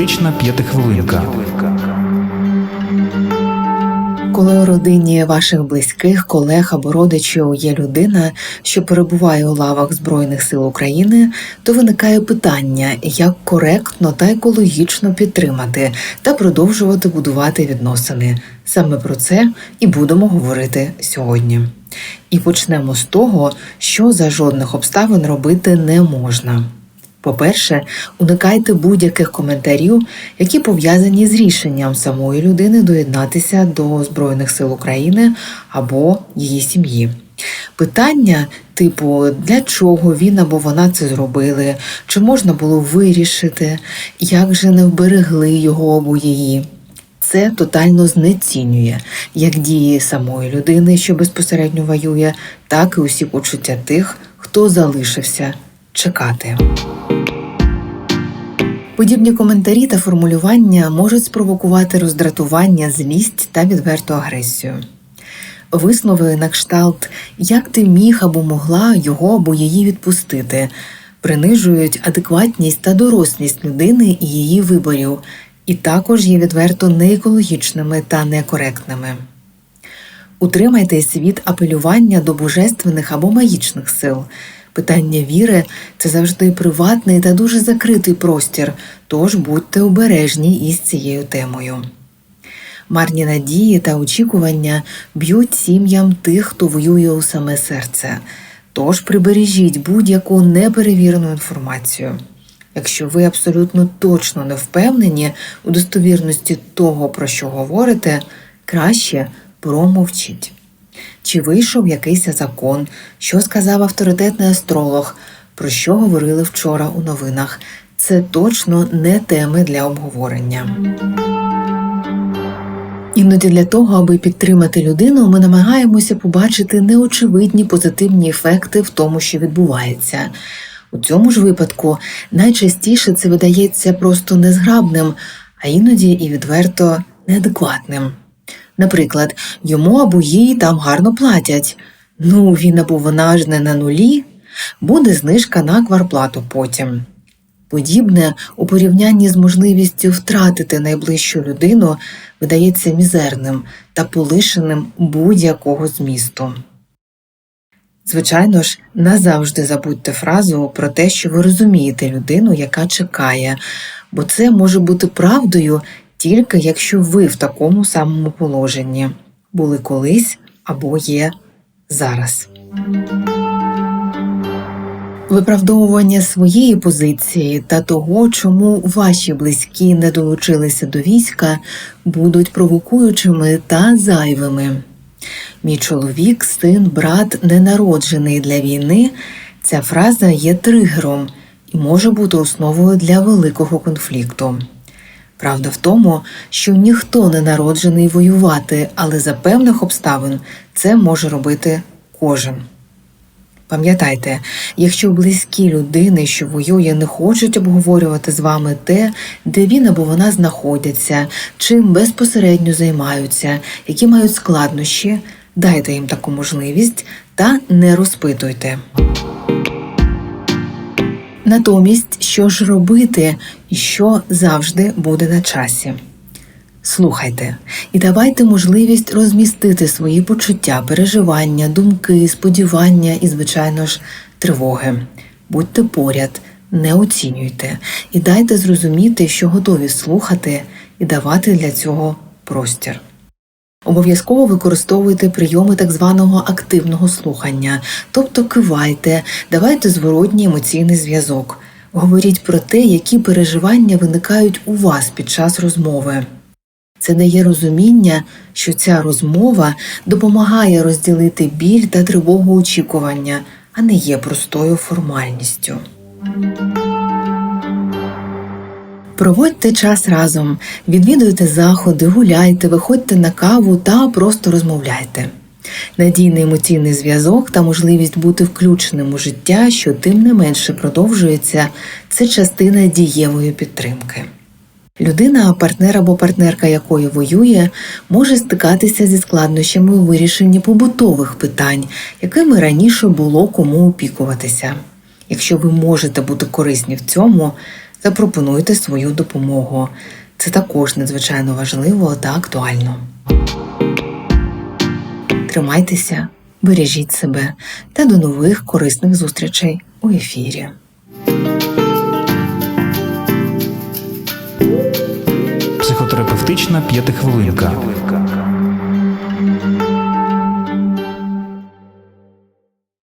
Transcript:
Терапевтична п'ятихвилинка. Коли у родині ваших близьких, колег або родичів є людина, що перебуває у лавах Збройних сил України, то виникає питання, як коректно та екологічно підтримати та продовжувати будувати відносини. Саме про це і будемо говорити сьогодні. І почнемо з того, що за жодних обставин робити не можна. По-перше, уникайте будь-яких коментарів, які пов'язані з рішенням самої людини доєднатися до Збройних сил України або її сім'ї. Питання, типу, для чого він або вона це зробили, чи можна було вирішити, як же не вберегли його або її. Це тотально знецінює як дії самої людини, що безпосередньо воює, так і усі почуття тих, хто залишився чекати. Подібні коментарі та формулювання можуть спровокувати роздратування, злість та відверту агресію. Виснови на кшталт, як ти міг або могла його або її відпустити, принижують адекватність та дорослість людини і її виборів, і також є відверто неекологічними та некоректними. Утримайтесь від апелювання до божественних або магічних сил. Питання віри це завжди приватний та дуже закритий простір, тож будьте обережні із цією темою. Марні надії та очікування б'ють сім'ям тих, хто воює у саме серце. Тож прибережіть будь-яку неперевірену інформацію. Якщо ви абсолютно точно не впевнені у достовірності того, про що говорите, краще промовчіть. Чи вийшов якийсь закон, що сказав авторитетний астролог, про що говорили вчора у новинах? Це точно не теми для обговорення. Іноді для того, аби підтримати людину, ми намагаємося побачити неочевидні позитивні ефекти в тому, що відбувається. У цьому ж випадку найчастіше це видається просто незграбним, а іноді і відверто неадекватним. Наприклад, йому або їй там гарно платять. Ну, він або вона ж не на нулі, буде знижка на кварплату потім. Подібне у порівнянні з можливістю втратити найближчу людину видається мізерним та полишеним будь-якого змісту. Звичайно ж, назавжди забудьте фразу про те, що ви розумієте людину, яка чекає, бо це може бути правдою тільки якщо ви в такому самому положенні були колись або є зараз. Виправдовування своєї позиції та того, чому ваші близькі не долучилися до війська, будуть провокуючими та зайвими. Мій чоловік, син, брат не народжений для війни. Ця фраза є тригером і може бути основою для великого конфлікту. Правда в тому, що ніхто не народжений воювати, але за певних обставин це може робити кожен. Пам'ятайте, якщо близькі людини, що воює, не хочуть обговорювати з вами те, де він або вона знаходяться, чим безпосередньо займаються, які мають складнощі, дайте їм таку можливість та не розпитуйте. Натомість, що ж робити і що завжди буде на часі. Слухайте і давайте можливість розмістити свої почуття, переживання, думки, сподівання і, звичайно ж, тривоги. Будьте поряд, не оцінюйте і дайте зрозуміти, що готові слухати і давати для цього простір. Обов'язково використовуйте прийоми так званого активного слухання, тобто кивайте, давайте зворотній емоційний зв'язок. Говоріть про те, які переживання виникають у вас під час розмови. Це дає розуміння, що ця розмова допомагає розділити біль та тривогу очікування, а не є простою формальністю. Проводьте час разом, відвідуйте заходи, гуляйте, виходьте на каву та просто розмовляйте. Надійний емоційний зв'язок та можливість бути включеним у життя, що тим не менше продовжується, це частина дієвої підтримки. Людина, партнер або партнерка якої воює, може стикатися зі складнощами у вирішенні побутових питань, якими раніше було кому опікуватися. Якщо ви можете бути корисні в цьому, Запропонуйте свою допомогу. Це також надзвичайно важливо та актуально. Тримайтеся, бережіть себе та до нових корисних зустрічей у ефірі. Психотерапевтична п'ятихвилинка.